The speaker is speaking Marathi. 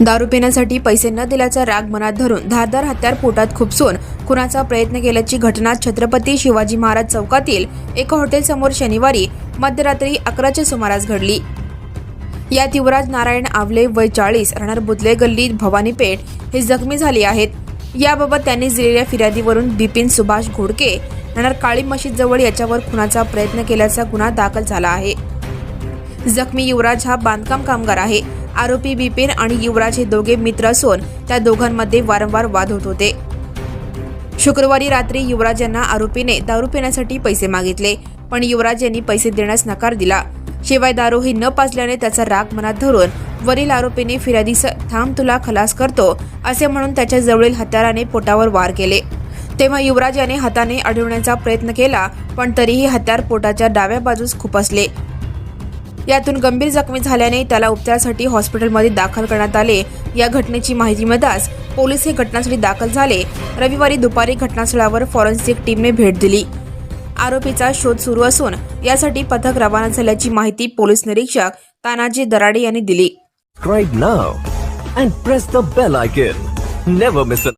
दारू पिण्यासाठी पैसे न दिल्याचा राग मनात धरून धारदार हत्यार पोटात खुपसून खुनाचा प्रयत्न केल्याची घटना छत्रपती शिवाजी महाराज चौकातील एका हॉटेलसमोर शनिवारी मध्यरात्री अकराच्या सुमारास घडली. यात युवराज नारायण आवले वय चाळीस राहणार बुदले गल्ली भवानीपेठ हे जखमी झाले आहेत. याबाबत त्यांनी दिलेल्या फिर्यादीवरून बिपिन सुभाष घोडके राहणार काळी मशीदजवळ याच्यावर खुनाचा प्रयत्न केल्याचा गुन्हा दाखल झाला आहे. जखमी युवराज हा बांधकाम कामगार आहे. आरोपी बिपिन आणि युवराज हे दोघे मित्र असून त्या दोघांमध्ये वारंवार वाद होत होते. शुक्रवारी रात्री युवराज यांना आरोपीने दारू पिण्यासाठी पैसे मागितले पण युवराज यांनी पैसे देण्यास नकार दिला. शिवाय दारू ही न पाजल्याने त्याचा राग मनात धरून वरील आरोपीने फिर्यादीस थांब तुला खलास करतो असे म्हणून त्याच्या जवळील हत्याराने पोटावर वार केले. तेव्हा युवराज याने हाताने अडवण्याचा प्रयत्न केला पण तरीही हत्यार पोटाच्या डाव्या बाजूस खुपसले यातून गंभीर जखमी झाल्याने त्याला उपचारासाठी हॉस्पिटलमध्ये दाखल करण्यात आले. या घटनेची माहिती मिळताच पोलीस हे घटनास्थळी दाखल झाले. रविवारी दुपारी घटनास्थळावर फॉरेन्सिक टीमने भेट दिली. आरोपीचा शोध सुरू असून यासाठी पथक रवाना झाल्याची माहिती पोलीस निरीक्षक तानाजी दराडे यांनी दिली.